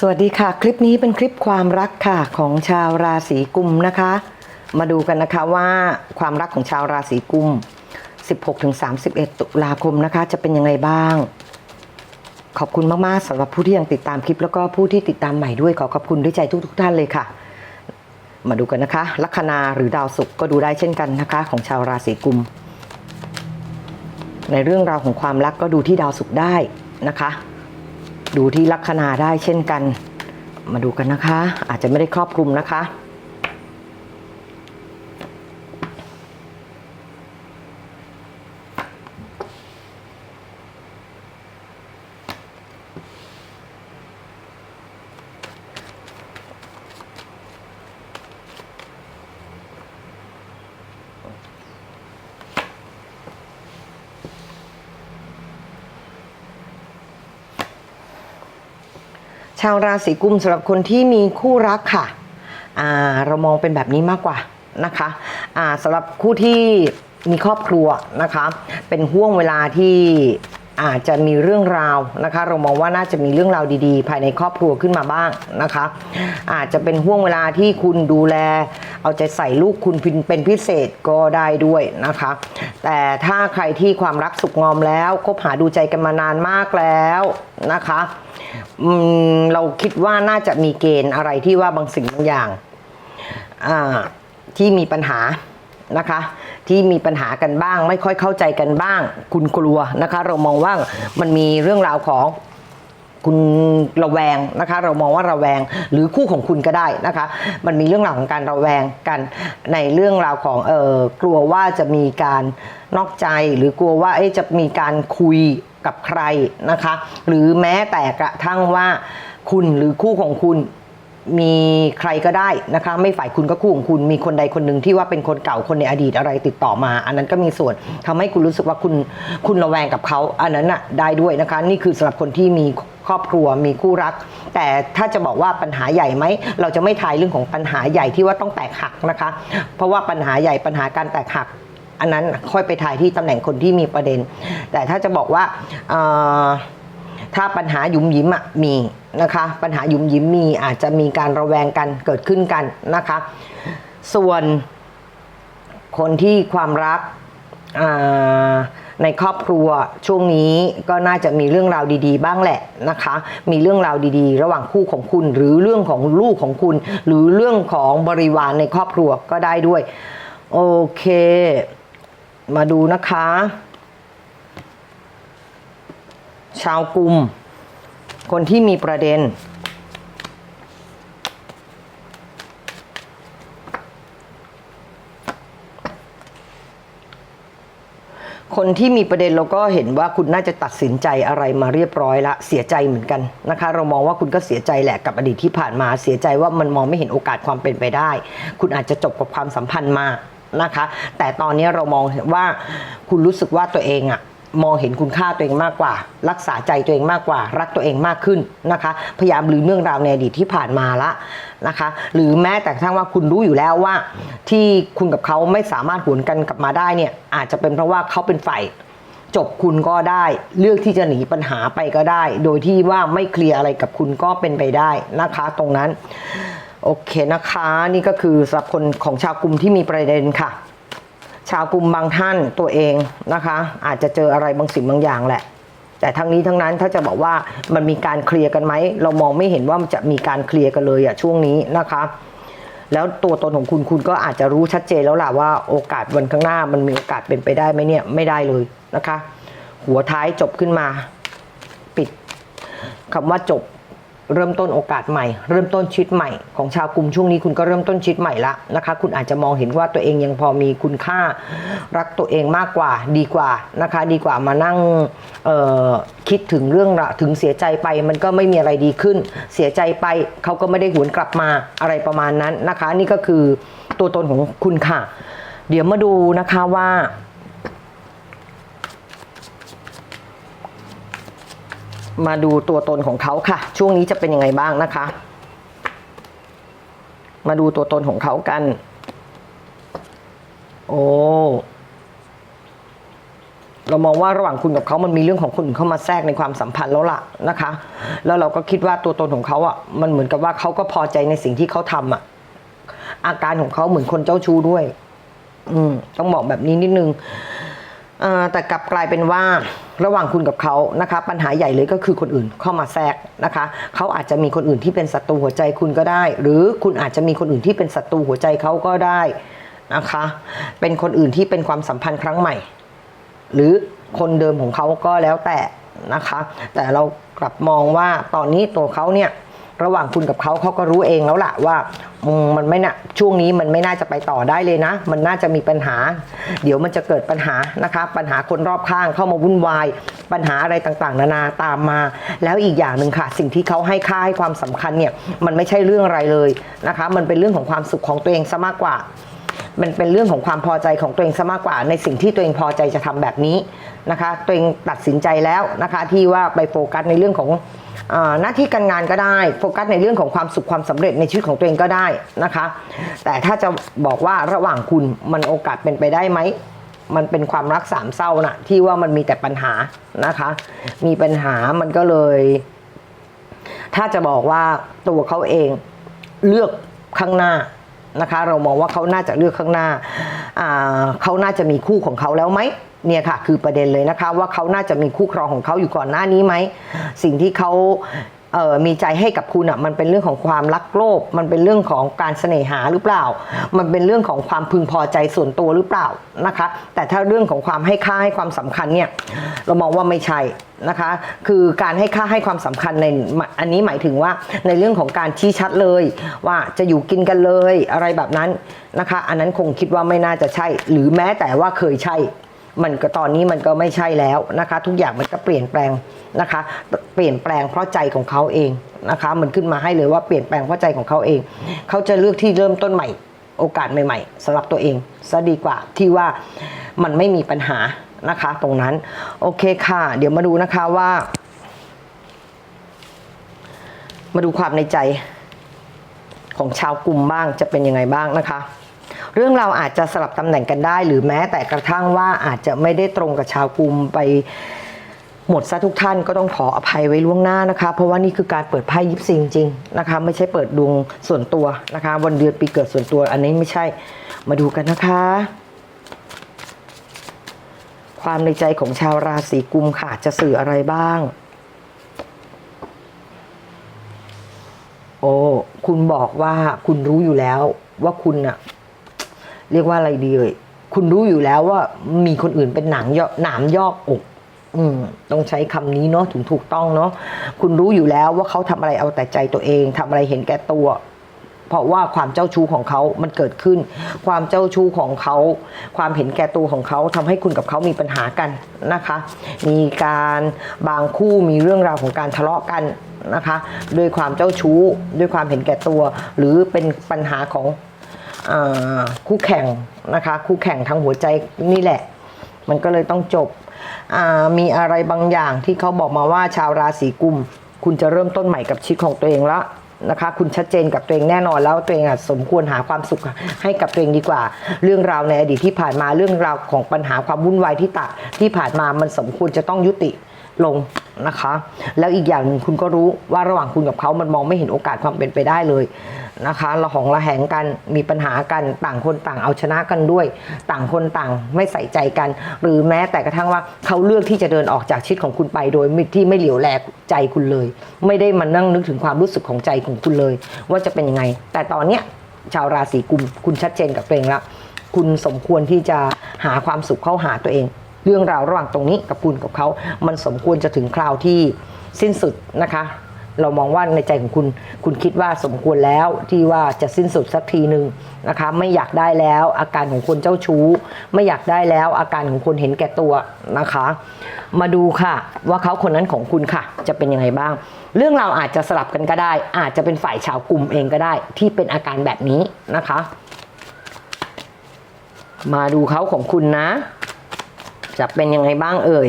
สวัสดีค่ะ คลิปนี้เป็นคลิปความรักค่ะของชาวราศีกุมนะคะ มาดูกันนะคะว่าความรักของชาวราศีกุม 16-31 ตุลาคมนะคะ จะเป็นยังไงบ้าง ขอบคุณมาก ๆสำหรับผู้ที่ยังติดตามคลิปแล้วก็ผู้ที่ติดตามใหม่ด้วยขอขอบคุณด้วยใจทุก ๆ ท่านเลยค่ะ มาดูกันนะคะ ลัคนาหรือดาวศุกร์ก็ดูได้เช่นกันนะคะ ของชาวราศีกุม ในเรื่องราวของความรักก็ดูที่ดาวศุกร์ได้นะคะ ดูที่ลัคนาได้เช่นกัน มาดูกันนะคะ อาจจะไม่ได้ครอบคลุมนะคะาวราศีกุมสำหรับคนที่มีคู่รักค่ะเรามองเป็นแบบนี้มากกว่านะคะสำหรับคู่ที่มีครอบครัวนะคะ เป็นห่วงเวลาที่อาจจะมีเรื่องราวนะคะ เรามองว่าน่าจะมีเรื่องราวดีๆ ภายในครอบครัวขึ้นมาบ้างนะคะ อาจจะเป็นห่วงเวลาที่คุณดูแล เอาใจใส่ลูกคุณเป็นพิเศษก็ได้ด้วยนะคะ แต่ถ้าใครที่ความรักสุขงอมแล้วคบหาดูใจกันมานานมากแล้วนะคะ เราคิดว่าน่าจะมีเกณฑ์อะไรที่ว่าบางสิ่งบางอย่างอ่าที่มีปัญหานะคะ ที่มีปัญหากันบ้าง ไม่ค่อยเข้าใจกันบ้าง คุณกลัวนะคะ เรามองว่ามันมีเรื่องราวของคุณระแวงนะคะ เรามองว่าระแวงหรือคู่ของคุณก็ได้นะคะ มันมีเรื่องราวของการระแวงกันในเรื่องราวของเออกลัวว่าจะมีการนอกใจหรือกลัวว่าจะมีการคุย กับใครนะคะ หรือแม้แต่กระทั่งว่าคุณหรือคู่ของคุณมีใครก็ได้นะคะ ไม่ฝ่ายคุณก็คู่ของคุณมีคนใดคนหนึ่งที่ว่าเป็นคนเก่าคนในอดีตอะไรติดต่อมา อันนั้นก็มีส่วนทำให้คุณรู้สึกว่าคุณคุณระแวงกับเขาอันนั้นน่ะได้ด้วยนะคะ นี่คือสำหรับคนที่มีครอบครัวมีคู่รัก แต่ถ้าจะบอกว่าปัญหาใหญ่ไหมเราจะไม่ทายเรื่องของปัญหาใหญ่ที่ว่าต้องแตกหักนะคะ เพราะว่าปัญหาใหญ่ปัญหาการแตกหัก อันนั้นค่อยไปถ่ายที่ตำแหน่งคนที่มีประเด็น แต่ถ้าจะบอกว่าถ้าปัญหาหยุมยิ้มมีนะคะ ปัญหาหยุมยิ้มมีอาจจะมีการระแวงกันเกิดขึ้นกันนะคะ ส่วนคนที่ความรักในครอบครัวช่วงนี้ก็น่าจะมีเรื่องราวดีๆ บ้างแหละนะคะ มีเรื่องราวดีๆ ระหว่างคู่ของคุณ หรือเรื่องของลูกของคุณ หรือเรื่องของบริวารในครอบครัวก็ได้ด้วย โอเค มาดูนะคะ ชาวกลุ่ม คนที่มีประเด็น คนที่มีประเด็นเราก็เห็นว่าคุณน่าจะตัดสินใจอะไรมาเรียบร้อยละเสียใจเหมือนกันนะคะ เรามองว่าคุณก็เสียใจแหละกับอดีตที่ผ่านมาเสียใจว่ามันมองไม่เห็นโอกาสความเป็นไปได้ คุณอาจจะจบกับความสัมพันธ์มา นะคะ แต่ตอนนี้เรามองเห็นว่าคุณรู้สึกว่าตัวเองอะมองเห็นคุณค่าตัวเองมากกว่า รักษาใจตัวเองมากกว่า รักตัวเองมากขึ้นนะคะ พยายามลืมเรื่องราวในอดีตที่ผ่านมาละนะคะ หรือแม้แต่ทั่งว่าคุณรู้อยู่แล้วว่า ที่คุณกับเขาไม่สามารถหวนกันกลับมาได้เนี่ยอาจจะเป็นเพราะว่าเขาเป็นฝ่ายจบคุณก็ได้เลือกที่จะหนีปัญหาไปก็ได้ โดยที่ว่าไม่เคลียร์อะไรกับคุณก็เป็นไปได้นะคะ ตรงนั้น โอเคนะคะ นี่ก็คือสำหรับคนของชาวกลุ่มที่มีประเด็นค่ะ ชาวกลุ่มบางท่านตัวเองนะคะ อาจจะเจออะไรบางสิ่งบางอย่างแหละ แต่ทั้งนี้ทั้งนั้นถ้าจะบอกว่ามันมีการเคลียร์กันไหมเรามองไม่เห็นว่ามันจะมีการเคลียร์กันเลยอะช่วงนี้นะคะแล้วตัวตนของคุณคุณก็อาจจะรู้ชัดเจนแล้วล่ะว่าโอกาสวันข้างหน้ามันมีโอกาสเป็นไปได้ไหมเนี่ยไม่ได้เลยนะคะ หัวท้ายจบขึ้นมา ปิดคำว่าจบ เริ่มต้นโอกาสใหม่ เริ่มต้นชีวิตใหม่ของชาวกลุ่มช่วงนี้คุณก็เริ่มต้นชีวิตใหม่ละนะคะ คุณอาจจะมองเห็นว่าตัวเองยังพอมีคุณค่า รักตัวเองมากกว่าดีกว่านะคะ ดีกว่ามานั่งคิดถึงเรื่องระถึงเสียใจไปมันก็ไม่มีอะไรดีขึ้น เสียใจไปเขาก็ไม่ได้หวนกลับมาอะไรประมาณนั้นนะคะ นี่ก็คือตัวตนของคุณค่ะ เดี๋ยวมาดูนะคะว่า มาดูตัวตนของเขาค่ะ ช่วงนี้จะเป็นยังไงบ้างนะคะ มาดูตัวตนของเขากัน โอ้เรามองว่าระหว่างคุณกับเขามันมีเรื่องของคนอื่นเข้ามาแทรกในความสัมพันธ์แล้วล่ะนะคะ แล้วเราก็คิดว่าตัวตนของเขาอะ มันเหมือนกับว่าเขาก็พอใจในสิ่งที่เขาทำอะ อาการของเขาเหมือนคนเจ้าชู้ด้วย อืม ต้องบอกแบบนี้นิดนึงแต่กลับกลายเป็นว่า ระหว่างคุณกับเขานะคะ ปัญหาใหญ่เลยก็คือคนอื่นเข้ามาแทรกนะคะเขาอาจจะมีคนอื่นที่เป็นศัตรูหัวใจคุณก็ได้ หรือคุณอาจจะมีคนอื่นที่เป็นศัตรูหัวใจเขาก็ได้นะคะ เป็นคนอื่นที่เป็นความสัมพันธ์ครั้งใหม่ หรือคนเดิมของเขาก็แล้วแต่นะคะ แต่เรากลับมองว่าตอนนี้ตัวเขาเนี่ย ระหว่างคุณกับเขาเขาก็รู้เองแล้วล่ะว่ามมันไม่น่ะช่วงนี้มันไม่น่าจะไปต่อได้เลยนะ มันน่าจะมีปัญหา เดี๋ยวมันจะเกิดปัญหานะคะ ปัญหาคนรอบข้างเข้ามาวุ่นวาย ปัญหาอะไรต่างๆ นานาตามมา แล้วอีกอย่างหนึ่งค่ะ สิ่งที่เขาให้ค่าให้ความสำคัญเนี่ยมันไม่ใช่เรื่องอะไรเลยนะคะ มันเป็นเรื่องของความสุขของตัวเองซะมากกว่า มันเป็นเรื่องของความพอใจของตัวเองซะมากกว่า ในสิ่งที่ตัวเองพอใจจะทำแบบนี้ นะคะตัวเองตัดสินใจแล้วนะคะที่ว่าไปโฟกัสในเรื่องของหน้าที่การงานก็ได้โฟกัสในเรื่องของความสุขความสำเร็จในชีวิตของตัวเองก็ได้นะคะ แต่ถ้าจะบอกว่าระหว่างคุณมันโอกาสเป็นไปได้ไหมมันเป็นความรักสามเศร้าน่ะที่ว่ามันมีแต่ปัญหานะคะ มีปัญหามันก็เลย ถ้าจะบอกว่าตัวเขาเองเลือกข้างหน้านะคะ เรามองว่าเขาน่าจะเลือกข้างหน้าอ่าเขาน่าจะมีคู่ของเขาแล้วไหม เนี่ยค่ะคือประเด็นเลยนะคะว่าเขาน่าจะมีคู่ครองของเขาอยู่ก่อนหน้านี้ไหมสิ่งที่เขาเออมีใจให้กับคุณอะมันเป็นเรื่องของความรักโลภมันเป็นเรื่องของการเสน่หาหรือเปล่า มันเป็นเรื่องของความพึงพอใจส่วนตัวหรือเปล่านะคะ แต่ถ้าเรื่องของความให้ค่าให้ความสำคัญเนี่ยเรามองว่าไม่ใช่นะคะ คือการให้ค่าให้ความสำคัญในอันนี้หมายถึงว่าในเรื่องของการชี้ชัดเลย ว่าจะอยู่กินกันเลยอะไรแบบนั้นนะคะ อันนั้นคงคิดว่าไม่น่าจะใช่ หรือแม้แต่ว่าเคยใช่ มันก็ตอนนี้มันก็ไม่ใช่แล้วนะคะ ทุกอย่างมันก็เปลี่ยนแปลงนะคะ เปลี่ยนแปลงเพราะใจของเขาเองนะคะ มันขึ้นมาให้เลยว่าเปลี่ยนแปลงเพราะใจของเขาเอง เขาจะเลือกที่เริ่มต้นใหม่ โอกาสใหม่ ๆสำหรับตัวเองซะดีกว่าที่ว่ามันไม่มีปัญหานะคะ ตรงนั้นโอเคค่ะ เดี๋ยวมาดูนะคะว่า มาดูความในใจของชาวกลุ่มบ้างจะเป็นยังไงบ้างนะคะ เรื่องเราอาจจะสลับตำแหน่งกันได้ หรือแม้แต่กระทั่งว่าอาจจะไม่ได้ตรงกับชาวกลุ่มไปหมดซะทุกท่านก็ต้องขออภัยไว้ล่วงหน้านะคะ เพราะว่านี่คือการเปิดไพ่ยิปซีจริงๆนะคะ ไม่ใช่เปิดดวงส่วนตัวนะคะ วันเดือนปีเกิดส่วนตัว อันนี้ไม่ใช่มาดูกันนะคะ ความในใจของชาวราศีกุมค่ะจะสื่ออะไรบ้าง โอ้คุณบอกว่าคุณรู้อยู่แล้วว่าคุณอะ เรียกว่าอะไรดีเลย คุณรู้อยู่แล้วว่ามีคนอื่นเป็นหนังยอหนามยอกอก อืม ต้องใช้คำนี้เนาะถึงถูกต้องเนาะคุณรู้อยู่แล้วว่าเขาทำอะไรเอาแต่ใจตัวเองทำอะไรเห็นแก่ตัว เพราะว่าความเจ้าชู้ของเขามันเกิดขึ้น ความเจ้าชู้ของเขา ความเห็นแก่ตัวของเขาทำให้คุณกับเขามีปัญหากันนะคะ มีการบางคู่มีเรื่องราวของการทะเลาะกันนะคะ ด้วยความเจ้าชู้ ด้วยความเห็นแก่ตัว หรือเป็นปัญหาของ คู่แข่งนะคะ คู่แข่งทางหัวใจนี่แหละ มันก็เลยต้องจบ มีอะไรบางอย่างที่เขาบอกมาว่าชาวราศีกุม คุณจะเริ่มต้นใหม่กับชีวิตของตัวเองแล้วนะคะ คุณชัดเจนกับตัวเองแน่นอนแล้วตัวเองอสมควรหาความสุขให้กับตัวเองดีกว่า เรื่องราวในอดีตที่ผ่านมาเรื่องราวของปัญหาความวุ่นวายที่ตัดที่ผ่านมามันสมควรจะต้องยุติ ลงนะคะ แล้วอีกอย่างหนึ่งคุณก็รู้ว่าระหว่างคุณกับเขามันมองไม่เห็นโอกาสความเป็นไปได้เลยนะคะระหองระแหงกันมีปัญหากันต่างคนต่างเอาชนะกันด้วย ต่างคนต่างไม่ใส่ใจกัน หรือแม้แต่กระทั่งว่าเขาเลือกที่จะเดินออกจากชีวิตของคุณไปโดยที่ไม่เหลียวแลใจคุณเลย ไม่ได้มานั่งนึกถึงความรู้สึกของใจของคุณเลย ว่าจะเป็นยังไง แต่ตอนเนี้ยชาวราศีกุมคุณชัดเจนกับตัวเองแล้วคุณสมควรที่จะหาความสุขเข้าหาตัวเอง เรื่องราวระหว่างตรงนี้กับคุณกับเขา มันสมควรจะถึงคราวที่สิ้นสุดนะคะ เรามองว่าในใจของคุณ คุณคิดว่าสมควรแล้วที่ว่าจะสิ้นสุดสักทีหนึ่งนะคะ ไม่อยากได้แล้วอาการของคนเจ้าชู้ ไม่อยากได้แล้วอาการของคนเห็นแก่ตัวนะคะ มาดูค่ะว่าเขาคนนั้นของคุณค่ะ จะเป็นยังไงบ้าง เรื่องเราอาจจะสลับกันก็ได้ อาจจะเป็นฝ่ายชาวกลุ่มเองก็ได้ ที่เป็นอาการแบบนี้นะคะ มาดูเขาของคุณนะ จะเป็นยังไงบ้างเอ่ย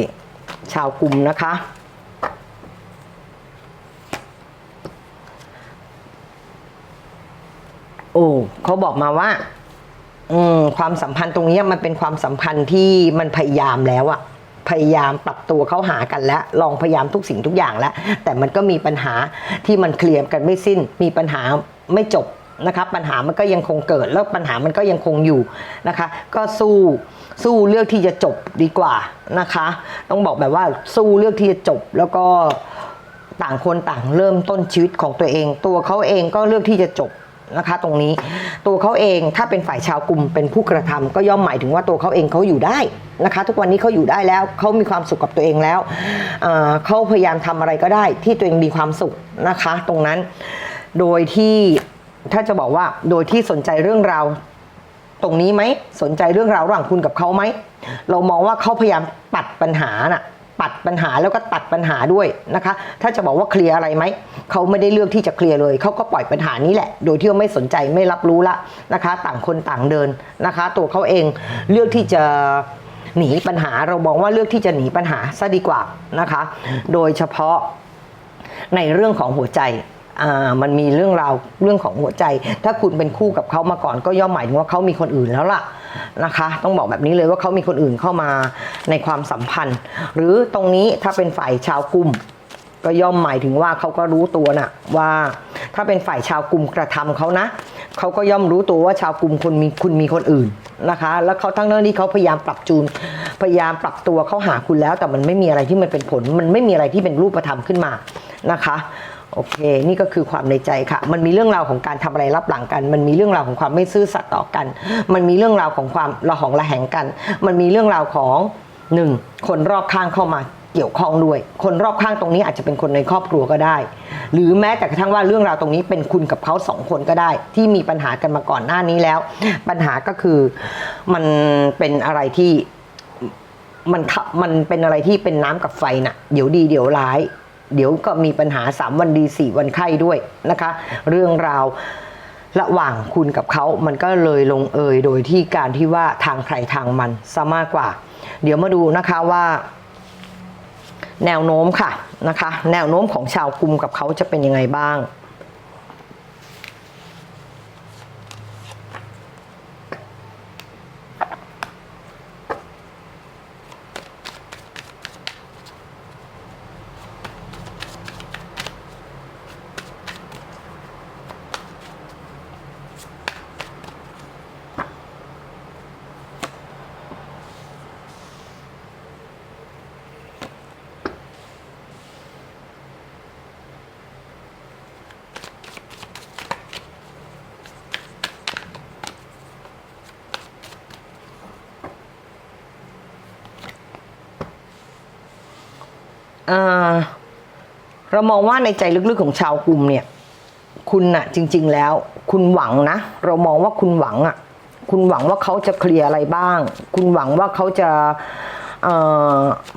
ชาวกลุ่มนะคะ โอ้เขาบอกมาว่า อืมความสัมพันธ์ตรงนี้มันเป็นความสัมพันธ์ที่มันพยายามแล้วอะพยายามปรับตัวเข้าหากันแล้ว ลองพยายามทุกสิ่งทุกอย่างแล้ว แต่มันก็มีปัญหาที่มันเคลียร์กันไม่สิ้น มีปัญหาไม่จบ นะคะปัญหามันก็ยังคงเกิดแล้วปัญหามันก็ยังคงอยู่นะคะ ก็สู้สู้เลือกที่จะจบดีกว่านะคะ ต้องบอกแบบว่าสู้เลือกที่จะจบแล้วก็ต่างคนต่างเริ่มต้นชีวิตของตัวเอง ตัวเขาเองก็เลือกที่จะจบนะคะ ตรงนี้ตัวเขาเองถ้าเป็นฝ่ายชาวกลุ่มเป็นผู้กระทำก็ย่อมหมายถึงว่าตัวเขาเองเขาอยู่ได้นะคะ ทุกวันนี้เขาอยู่ได้แล้วเขามีความสุขกับตัวเองแล้วเเขาพยายามทำอะไรก็ได้ที่ตัวเองมีความสุขนะคะ ตรงนั้นโดยที่ ถ้าจะบอกว่าโดยที่สนใจเรื่องราวตรงนี้ไหมสนใจเรื่องราวระหว่างคุณกับเขาไหมเรามองว่าเขาพยายามปัดปัญหาน่ะปัดปัญหาแล้วก็ตัดปัญหาด้วยนะคะ ถ้าจะบอกว่าเคลียร์อะไรไหม เขาไม่ได้เลือกที่จะเคลียร์เลย เขาก็ปล่อยปัญหานี้แหละ โดยที่ไม่สนใจไม่รับรู้ละนะคะ ต่างคนต่างเดินนะคะ ตัวเขาเองเลือกที่จะหนีปัญหา เรามองว่าเลือกที่จะหนีปัญหาซะดีกว่านะคะ โดยเฉพาะในเรื่องของหัวใจ มันมีเรื่องราวเรื่องของหัวใจ ถ้าคุณเป็นคู่กับเขามาก่อนก็ย่อมหมายถึงว่าเขามีคนอื่นแล้วล่ะนะคะ ต้องบอกแบบนี้เลยว่าเขามีคนอื่นเข้ามาในความสัมพันธ์ หรือตรงนี้ถ้าเป็นฝ่ายชาวกลุ่มก็ย่อมหมายถึงว่าเขาก็รู้ตัวนะว่าถ้าเป็นฝ่ายชาวกลุ่มกระทำเขานะเขาก็ย่อมรู้ตัวว่าชาวกลุ่มคุณมีคุณมีคนอื่นนะคะ แล้วเขาทั้งนั้นที่เขาพยายามปรับจูน พยายามปรับตัวเขาหาคุณแล้ว แต่มันไม่มีอะไรที่มันเป็นผล มันไม่มีอะไรที่เป็นรูปธรรมขึ้นมานะคะ โอเค นี่ก็คือความในใจค่ะ มันมีเรื่องราวของการทำอะไรรับหลังกัน มันมีเรื่องราวของความไม่ซื่อสัตย์ต่อกัน มันมีเรื่องราวของความระหองระแหงกัน มันมีเรื่องราวของหนึ่งคนรอบข้างเข้ามาเกี่ยวข้องด้วย คนรอบข้างตรงนี้อาจจะเป็นคนในครอบครัวก็ได้ หรือแม้แต่กระทั่งว่าเรื่องราวตรงนี้เป็นคุณกับเขาสองคนก็ได้ ที่มีปัญหากันมาก่อนหน้านี้แล้ว ปัญหาก็คือมันเป็นอะไรที่มันมันเป็นอะไรที่เป็นน้ำกับไฟน่ะ เดี๋ยวดีเดี๋ยวร้าย เดี๋ยวก็มีปัญหา 3 วันดี 4 วันไข้ด้วยนะคะ เรื่องราวระหว่างคุณกับเขา มันก็เลยลงเอยโดยที่การที่ว่าทางใครทางมันซะมากกว่า เดี๋ยวมาดูนะคะว่า แนวโน้มค่ะนะคะ แนวโน้มของชาวกลุ่มกับเขาจะเป็นยังไงบ้าง เรามองว่าในใจลึกๆของชาวกลุ่มเนี่ย คุณน่ะจริง ๆ แล้ว คุณหวังนะ เรามองว่าคุณหวังอะคุณหวังว่าเขาจะเคลียร์อะไรบ้าง คุณหวังว่าเขาจะ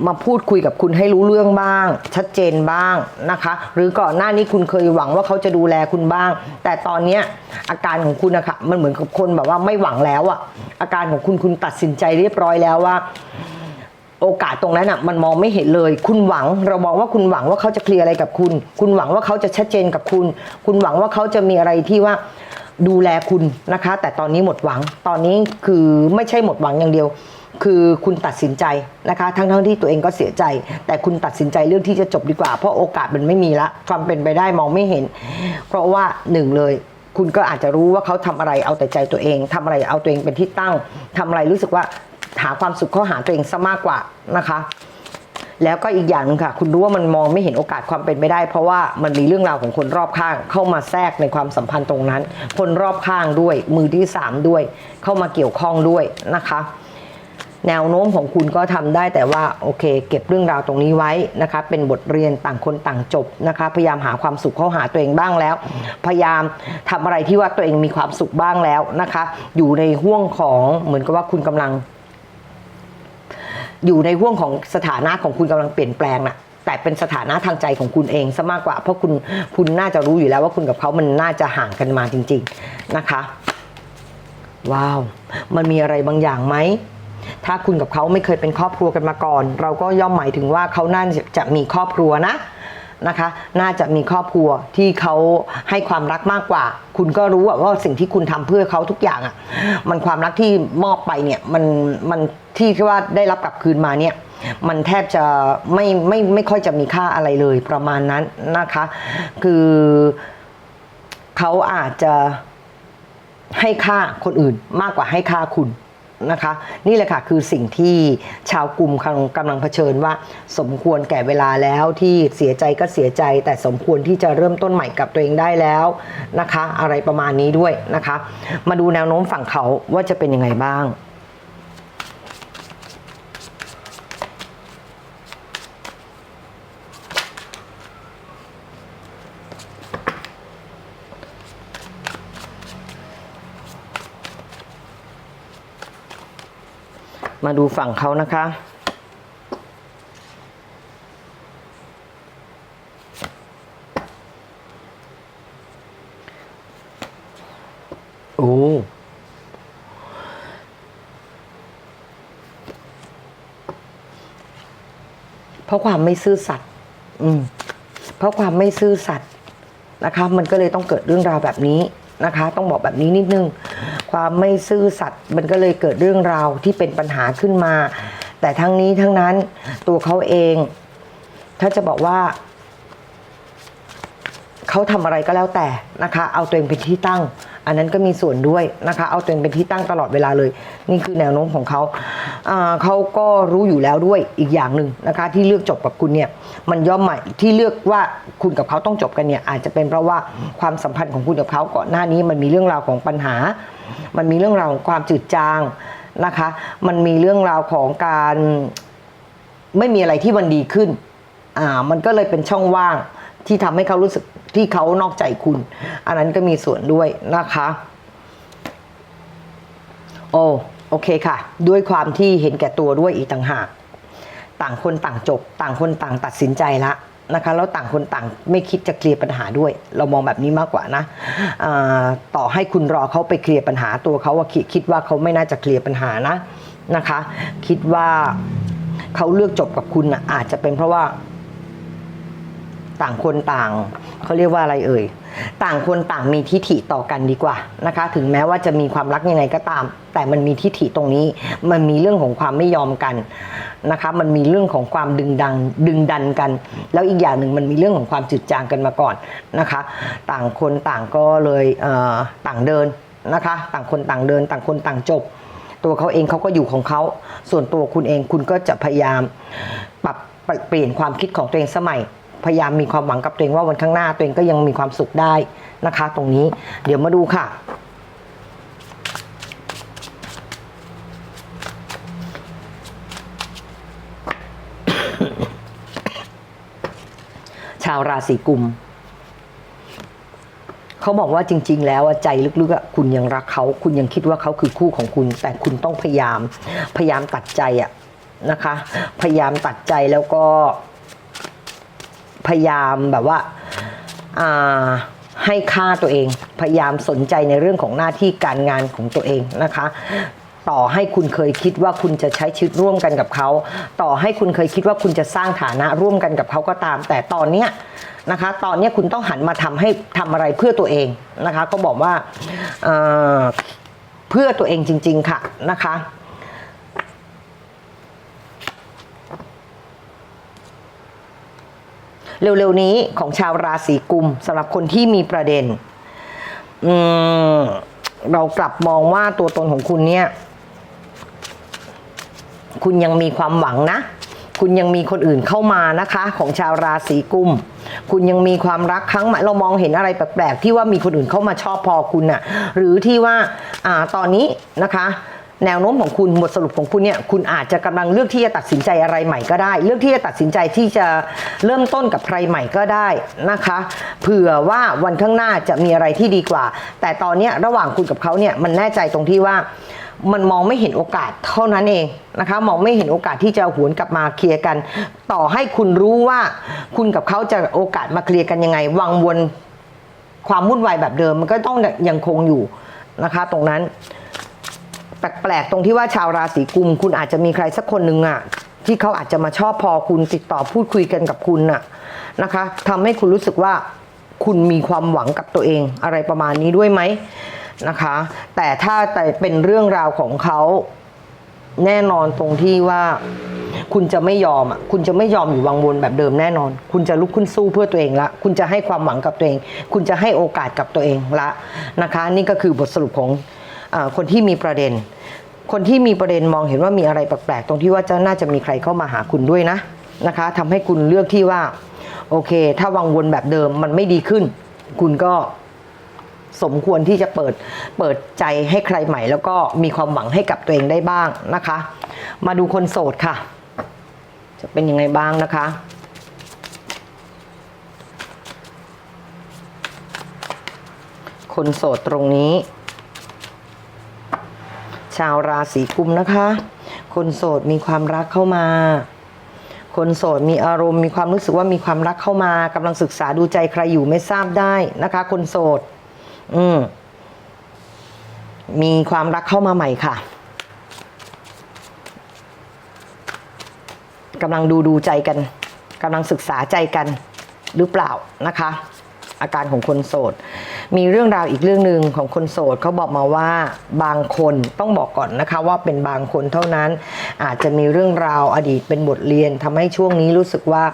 มาพูดคุยกับคุณให้รู้เรื่องบ้าง ชัดเจนบ้างนะคะ หรือก่อนหน้านี้คุณเคยหวังว่าเขาจะดูแลคุณบ้าง แต่ตอนเนี้ยอาการของคุณอะค่ะมันเหมือนกับคนแบบว่าไม่หวังแล้วอะอาการของคุณคุณตัดสินใจเรียบร้อยแล้วว่า โอกาสตรงนั้นอะมันมองไม่เห็นเลย คุณหวังเรามองว่าคุณหวังว่าเขาจะเคลียร์อะไรกับคุณ คุณหวังว่าเขาจะชัดเจนกับคุณ คุณหวังว่าเขาจะมีอะไรที่ว่าดูแลคุณนะคะ แต่ตอนนี้หมดหวังตอนนี้คือไม่ใช่หมดหวังอย่างเดียว คือคุณตัดสินใจนะคะ ทั้งทั้งๆที่ตัวเองก็เสียใจ แต่คุณตัดสินใจเรื่องที่จะจบดีกว่า เพราะโอกาสมันไม่มีละความเป็นไปได้มองไม่เห็น เพราะว่าหนึ่งเลยคุณก็อาจจะรู้ว่าเขาทำอะไรเอาแต่ใจตัวเองทำอะไรเอาตัวเองเป็นที่ตั้งทำอะไรรู้สึกว่า หาความสุขเข้าหาตัวเองซะมากกว่านะคะ แล้วก็อีกอย่างหนึงค่ะ คุณรู้ว่ามันมองไม่เห็นโอกาสความเป็นไปได้ เพราะว่ามันมีเรื่องราวของคนรอบข้าง เข้ามาแทรกในความสัมพันธ์ตรงนั้น คนรอบข้างด้วย มือที่สามด้วย เข้ามาเกี่ยวข้องด้วยนะคะแนวโน้มของคุณก็ทำได้แต่ว่าโอเค เก็บเรื่องราวตรงนี้ไว้นะคะเป็นบทเรียนต่างคนต่างจบนะคะ พยายามหาความสุขเข้าหาตัวเองบ้างแล้ว พยายามทำอะไรที่ว่าตัวเองมีความสุขบ้างแล้วนะคะ อยู่ในห่วงของเหมือนกับว่าคุณกำลัง อยู่ในห่วงของสถานะของคุณกำลังเปลี่ยนแปลงน่ะแต่เป็นสถานะทางใจของคุณเองซะมากกว่า เพราะคุณคุณน่าจะรู้อยู่แล้วว่าคุณกับเขามันน่าจะห่างกันมาจริง ๆนะคะ ว้าว มันมีอะไรบางอย่างไหมถ้าคุณกับเขาไม่เคยเป็นครอบครัวกันมาก่อน เราก็ย่อมหมายถึงว่าเขาน่าจะมีครอบครัวนะนะคะ น่าจะมีครอบครัวที่เขาให้ความรักมากกว่า คุณก็รู้ว่าสิ่งที่คุณทำเพื่อเขาทุกอย่างอะ มันความรักที่มอบไปเนี่ยมันมัน ที่ที่ว่าได้รับกลับคืนมาเนี่ยมันแทบจะไม่ไม่ไม่ค่อยจะมีค่าอะไรเลยประมาณนั้นนะคะ คือเขาอาจจะให้ค่าคนอื่นมากกว่าให้ค่าคุณนะคะ นี่แหละค่ะคือสิ่งที่ชาวกลุ่มกำลังกำลังเผชิญว่า สมควรแก่เวลาแล้วที่เสียใจก็เสียใจ แต่สมควรที่จะเริ่มต้นใหม่กับตัวเองได้แล้วนะคะ อะไรประมาณนี้ด้วยนะคะ มาดูแนวโน้มฝั่งเขาว่าจะเป็นยังไงบ้าง มาดูฝั่งเขานะคะ โอ้เพราะความไม่ซื่อสัตย์อืม เพราะความไม่ซื่อสัตย์นะคะ มันก็เลยต้องเกิดเรื่องราวแบบนี้นะคะ ต้องบอกแบบนี้นิดนึง ความไม่ซื่อสัตย์มันก็เลยเกิดเรื่องราวที่เป็นปัญหาขึ้นมา แต่ทั้งนี้ทั้งนั้นตัวเขาเอง ถ้าจะบอกว่าเขาทำอะไรก็แล้วแต่นะคะ เอาตัวเองเป็นที่ตั้ง อันนั้นก็มีส่วนด้วยนะคะ เอาตัวเองเป็นที่ตั้งตลอดเวลาเลย นี่คือแนวโน้มของเขาอ่าเขาก็รู้อยู่แล้วด้วยอีกอย่างหนึ่งนะคะ ที่เลือกจบกับคุณเนี่ยมันย่อมใหม่ที่เลือกว่าคุณกับเขาต้องจบกันเนี่ยอาจจะเป็นเพราะว่าความสัมพันธ์ของคุณกับเขาก่อนหน้านี้มันมีเรื่องราวของปัญหา มันมีเรื่องราวของความจืดจางนะคะ มันมีเรื่องราวของการไม่มีอะไรที่มันดีขึ้นอ่ามันก็เลยเป็นช่องว่าง ที่ทำให้เขารู้สึกที่เขานอกใจคุณ อันนั้นก็มีส่วนด้วยนะคะ โอ้โอเคค่ะ ด้วยความที่เห็นแก่ตัวด้วยอีกต่างหาก ต่างคนต่างจบ ต่างคนต่างตัดสินใจละนะคะแล้วต่างคนต่างไม่คิดจะเคลียร์ปัญหาด้วย เรามองแบบนี้มากกว่านะอ่าต่อให้คุณรอเขาไปเคลียร์ปัญหาตัวเขาว่าคิดคิดว่าเขาไม่น่าจะเคลียร์ปัญหานะนะคะ คิดว่าเขาเลือกจบกับคุณนะอาจจะเป็นเพราะว่า ต่างคนต่างเขาเรียกว่าอะไรเอ่ย ต่างคนต่างมีทิฐิต่อกันดีกว่านะคะ ถึงแม้ว่าจะมีความรักยังไงก็ตาม แต่มันมีทิฐิตรงนี้ มันมีเรื่องของความไม่ยอมกันนะคะ มันมีเรื่องของความดึงดังดึงดันกัน แล้วอีกอย่างหนึ่งมันมีเรื่องของความจืดจางกันมาก่อนนะคะ ต่างคนต่างก็เลยเต่างเดินนะคะ ต่างคนต่างเดิน ต่างคนต่างจบ ตัวเขาเองเขาก็อยู่ของเขา ส่วนตัวคุณเองคุณก็จะพยายามปรับเปลี่ยนความคิดของตัวเองสมัย พยายามมีความหวังกับตัวเองว่าวันข้างหน้าตัวเองก็ยังมีความสุขได้นะคะ ตรงนี้เดี๋ยวมาดูค่ะ ชาวราศีกุมเขาบอกว่าจริง ๆ แล้วใจลึกๆคุณยังรักเขา คุณยังคิดว่าเขาคือคู่ของคุณ แต่คุณต้องพยายาม พยายามตัดใจอะนะคะ พยายามตัดใจแล้วก็ พยายามแบบว่าอ่าให้ค่าตัวเอง พยายามสนใจในเรื่องของหน้าที่การงานของตัวเองนะคะ ต่อให้คุณเคยคิดว่าคุณจะใช้ชีวิตร่วมกันกับเขา ต่อให้คุณเคยคิดว่าคุณจะสร้างฐานะร่วมกันกับเขาก็ตาม แต่ตอนเนี้ยนะคะ ตอนนี้คุณต้องหันมาทำให้ทำอะไรเพื่อตัวเองนะคะ ก็บอกว่าเเพื่อตัวเองจริง ๆ ค่ะนะคะ เร็วๆนี้ของชาวราศีกุมสำหรับคนที่มีประเด็นอืมเรากลับมองว่าตัวตนของคุณเนี่ย คุณยังมีความหวังนะ คุณยังมีคนอื่นเข้ามานะคะ ของชาวราศีกุม คุณยังมีความรักครั้งใหม่เรามองเห็นอะไรแปลกๆที่ว่ามีคนอื่นเข้ามาชอบพอคุณน่ะ หรือที่ว่า อ่าตอนนี้นะคะ แนวโน้มของคุณบทสรุปของคุณเนี่ยคุณอาจจะกำลังเลือกที่จะตัดสินใจอะไรใหม่ก็ได้ เลือกที่จะตัดสินใจที่จะเริ่มต้นกับใครใหม่ก็ได้นะคะเผื่อว่าวันข้างหน้าจะมีอะไรที่ดีกว่า แต่ตอนนี้ระหว่างคุณกับเขาเนี่ยมันแน่ใจตรงที่ว่ามันมองไม่เห็นโอกาสเท่านั้นเองนะคะ มองไม่เห็นโอกาสที่จะหวนกลับมาเคลียร์กัน ต่อให้คุณรู้ว่าคุณกับเขาจะโอกาสมาเคลียร์กันยังไง วังวนความวุ่นวายแบบเดิมมันก็ต้องยังคงอยู่นะคะ ตรงนั้น แปลกๆตรงที่ว่าชาวราศีกุม คุณอาจจะมีใครสักคนหนึ่งอะที่เขาอาจจะมาชอบพอคุณติดต่อพูดคุยกันกับคุณน่ะนะคะทำให้คุณรู้สึกว่าคุณมีความหวังกับตัวเองอะไรประมาณนี้ด้วยไหมนะคะ แต่ถ้าแต่เป็นเรื่องราวของเขาแน่นอนตรงที่ว่าคุณจะไม่ยอมอะคุณจะไม่ยอมอยู่วังวนแบบเดิมแน่นอน คุณจะลุกขึ้นสู้เพื่อตัวเองละ คุณจะให้ความหวังกับตัวเอง คุณจะให้โอกาสกับตัวเองละนะคะ นี่ก็คือบทสรุปของ คนที่มีประเด็น คนที่มีประเด็นมองเห็นว่ามีอะไรแปลกๆตรงที่ว่าจะน่าจะมีใครเข้ามาหาคุณด้วยนะนะคะทำให้คุณเลือกที่ว่า โอเค ถ้าวังวนแบบเดิมมันไม่ดีขึ้น คุณก็สมควรที่จะเปิดเปิดใจให้ใครใหม่ แล้วก็มีความหวังให้กับตัวเองได้บ้างนะคะ มาดูคนโสดค่ะ จะเป็นยังไงบ้างนะคะคนโสดตรงนี้ ชาวราศีกุมนะคะ คนโสดมีความรักเข้ามา คนโสดมีอารมณ์มีความรู้สึกว่ามีความรักเข้ามากำลังศึกษาดูใจใครอยู่ไม่ทราบได้นะคะ คนโสด อืมมีความรักเข้ามาใหม่ค่ะกำลังดูดูใจกันกำลังศึกษาใจกันหรือเปล่านะคะ อาการของคนโสด มีเรื่องราวอีกเรื่องหนึ่งของคนโสดเขาบอกมาว่าบางคนต้องบอกก่อนนะคะว่าเป็นบางคนเท่านั้น อาจจะมีเรื่องราวอดีตเป็นบทเรียนทำให้ช่วงนี้รู้สึกว่า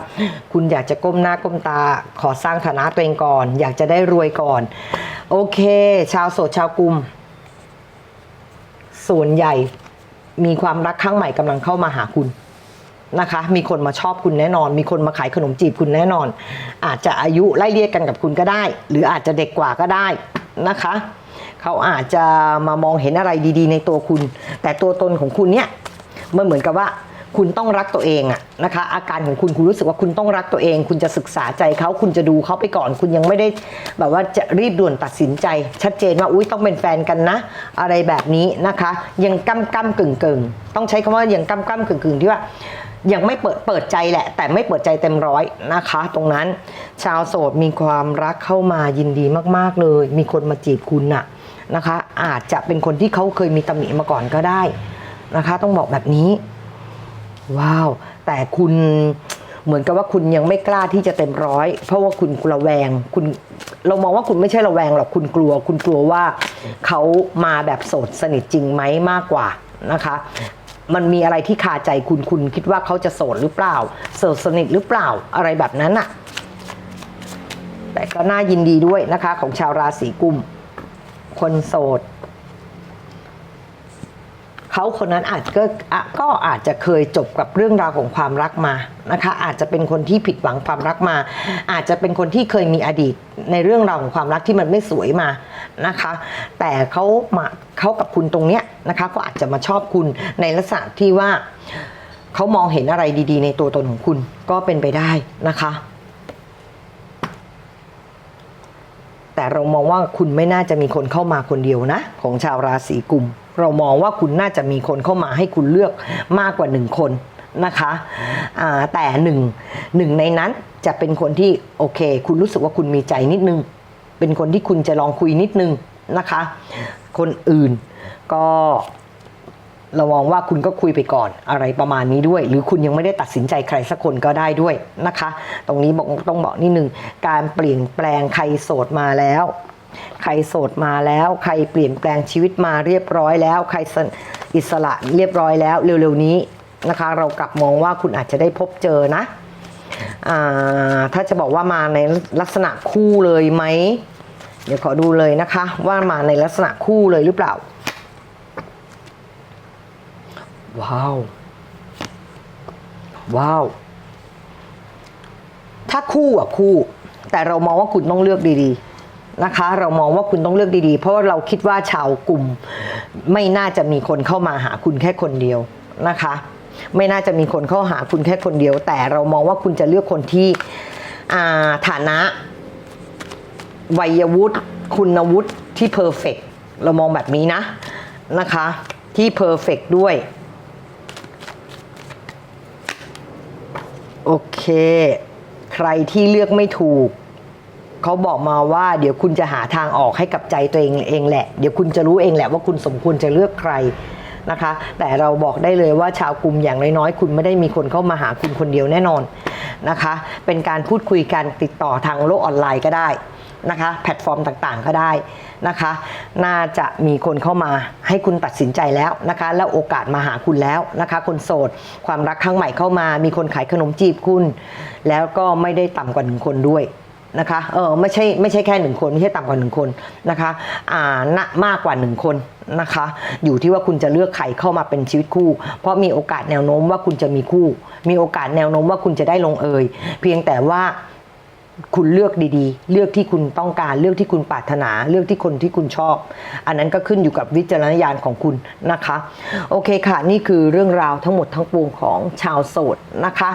คุณอยากจะก้มหน้าก้มตา ขอสร้างฐานะตัวเองก่อน อยากจะได้รวยก่อน โอเค ชาวโสดชาวกลุ่มส่วนใหญ่มีความรักครั้งใหม่กำลังเข้ามาหาคุณ นะคะ มีคนมาชอบคุณแน่นอน มีคนมาขายขนมจีบคุณแน่นอน อาจจะอายุไล่เรียกกันกับคุณก็ได้ หรืออาจจะเด็กกว่าก็ได้นะคะ เขาอาจจะมามองเห็นอะไรดีๆ ในตัวคุณ แต่ตัวตนของคุณเนี่ยมันเหมือนกับว่าคุณต้องรักตัวเองอะนะคะ อาการของคุณคุณรู้สึกว่าคุณต้องรักตัวเอง คุณจะศึกษาใจเขาคุณจะดูเขาไปก่อน คุณยังไม่ได้แบบว่าจะรีบด่วนตัดสินใจ ชัดเจนว่าอุ้ยต้องเป็นแฟนกันนะ อะไรแบบนี้นะคะ ยังก้ำก้ำกึ่งกึ่งต้องใช้คำว่ายังก้ำก้ำกึ่งกึ่งที่ว่า ยังไม่เปิดเปิดใจแหละ แต่ไม่เปิดใจเต็มร้อยนะคะ ตรงนั้น ชาวโสดมีความรักเข้ามายินดีมาก ๆ เลย มีคนมาจีบคุณน่ะนะคะ อาจจะเป็นคนที่เขาเคยมีตำหนิมาก่อนก็ได้นะคะ ต้องบอกแบบนี้ ว้าว แต่คุณเหมือนกับว่าคุณยังไม่กล้าที่จะเต็มร้อย เพราะว่าคุณระแวง คุณเรามองว่าคุณไม่ใช่ระแวงหรอกคุณกลัว คุณกลัวว่าเขามาแบบโสดสนิทจริงไหมมากกว่านะคะ มันมีอะไรที่คาใจคุณคุณคิดว่าเขาจะโสดหรือเปล่าโสดสนิทหรือเปล่าอะไรแบบนั้นอะแต่ก็น่ายินดีด้วยนะคะ ของชาวราศีกุม คนโสด เขาคนนั้นอาจก็อะก็อาจจะเคยจบกับเรื่องราวของความรักมานะคะ อาจจะเป็นคนที่ผิดหวังความรักมา อาจจะเป็นคนที่เคยมีอดีตในเรื่องราวของความรักที่มันไม่สวยมานะคะ แต่เขามาเขากับคุณตรงเนี้ยนะคะก็อาจจะมาชอบคุณในลักษณะที่ว่าเขามองเห็นอะไรดีๆ ในตัวตนของคุณก็เป็นไปได้นะคะแต่เรามองว่าคุณไม่น่าจะมีคนเข้ามาคนเดียวนะ ของชาวราศีกุม เรามองว่าคุณน่าจะมีคนเข้ามาให้คุณเลือกมากกว่าหนึ่งคนนะคะแต่หนึ่งหนึ่งในนั้นจะเป็นคนที่โอเค คุณรู้สึกว่าคุณมีใจนิดนึง เป็นคนที่คุณจะลองคุยนิดนึงนะคะ คนอื่นก็เรามองว่าคุณก็คุยไปก่อนอะไรประมาณนี้ด้วย หรือคุณยังไม่ได้ตัดสินใจใครสักคนก็ได้ด้วยนะคะ ตรงนี้บอกต้องบอกนิดนึงการเปลี่ยนแปลงใครโสดมาแล้ว ใครโสดมาแล้ว ใครเปลี่ยนแปลงชีวิตมาเรียบร้อยแล้ว ใครอิสระเรียบร้อยแล้วเร็วๆนี้นะคะ เรากลับมองว่าคุณอาจจะได้พบเจอนะอถ้าจะบอกว่ามาในลักษณะคู่เลยไหม เดี๋ยวขอดูเลยนะคะ ว่ามาในลักษณะคู่เลยหรือเปล่า ว้าว ว้าว ถ้าคู่อะคู่ แต่เรามองว่าคุณต้องเลือกดีๆ นะคะ เรามองว่าคุณต้องเลือกดีๆ เพราะาเราคิดว่าชาวกลุ่ม ไม่น่าจะมีคนเข้ามาหาคุณแค่คนเดียวนะคะ ไม่น่าจะมีคนเข้าหาคุณแค่คนเดียว แต่เรามองว่าคุณจะเลือกคนที่ฐานะวัยวุฒิคุณวุฒิที่เพอร์เฟกเรามองแบบนี้นะนะคะ ที่เพอร์เฟกด้วยโอเค ใครที่เลือกไม่ถูก เขาบอกมาว่าเดี๋ยวคุณจะหาทางออกให้กับใจตัวเองเองแหละ เดี๋ยวคุณจะรู้เองแหละว่าคุณสมควรจะเลือกใครนะคะ แต่เราบอกได้เลยว่าชาวกลุ่มอย่างน้อยๆ คุณไม่ได้มีคนเข้ามาหาคุณคนเดียวแน่นอนนะคะ เป็นการพูดคุยกันติดต่อทางโลกออนไลน์ก็ได้นะคะ แพลตฟอร์มต่างๆก็ได้นะคะ น่าจะมีคนเข้ามาให้คุณตัดสินใจแล้วนะคะ แล้วโอกาสมาหาคุณแล้วนะคะ คนโสด ความรักครั้งใหม่เข้ามา มีคนขายขนมจีบคุณ แล้วก็ไม่ได้ต่ำกว่าหนึ่งคนด้วย นะคะเออไม่ใช่ไม่ใช่แค่หนึ่งคนไม่ใช่ต่ำกว่าหนึ่งคนนะคะอ่านะมากกว่าหนึ่งคนนะคะ อยู่ที่ว่าคุณจะเลือกใครเข้ามาเป็นชีวิตคู่ เพราะมีโอกาสแนวโน้มว่าคุณจะมีคู่ มีโอกาสแนวโน้มว่าคุณจะได้ลงเอย เพียงแต่ว่า คุณเลือกดีๆ เลือกที่คุณต้องการ เลือกที่คุณปรารถนา เลือกที่คนที่คุณชอบ อันนั้นก็ขึ้นอยู่กับวิจารณญาณของคุณนะคะ โอเคค่ะ นี่คือเรื่องราวทั้งหมดทั้งปวงของชาวโสดนะคะ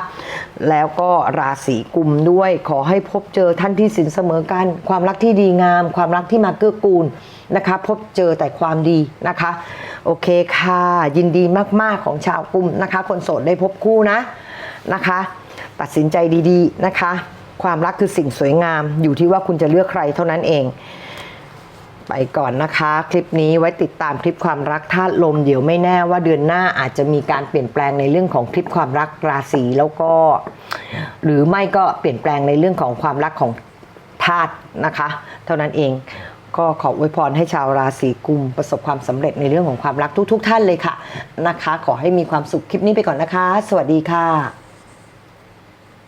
แล้วก็ราศีกุมด้วย ขอให้พบเจอท่านที่สินเสมอกัน ความรักที่ดีงาม ความรักที่มาเกื้อกูลนะคะ พบเจอแต่ความดีนะคะ โอเคค่ะ ยินดีมากๆของชาวกุมนะคะ คนโสดได้พบคู่นะนะคะ ตัดสินใจดีๆนะคะ ความรักคือสิ่งสวยงาม อยู่ที่ว่าคุณจะเลือกใครเท่านั้นเอง ไปก่อนนะคะ คลิปนี้ไว้ติดตามคลิปความรักธาตุลม เดี๋ยวไม่แน่ว่าเดือนหน้าอาจจะมีการเปลี่ยนแปลงในเรื่องของคลิปความรักราศีแล้วก็ หรือไม่ก็เปลี่ยนแปลงในเรื่องของความรักของธาตุนะคะ เท่านั้นเองก็ขออวยพรให้ชาวราศีกุม ประสบความสำเร็จในเรื่องของความรักทุก ๆ ท่านเลยค่ะนะคะ ขอให้มีความสุขคลิปนี้ไปก่อนนะคะ สวัสดีค่ะ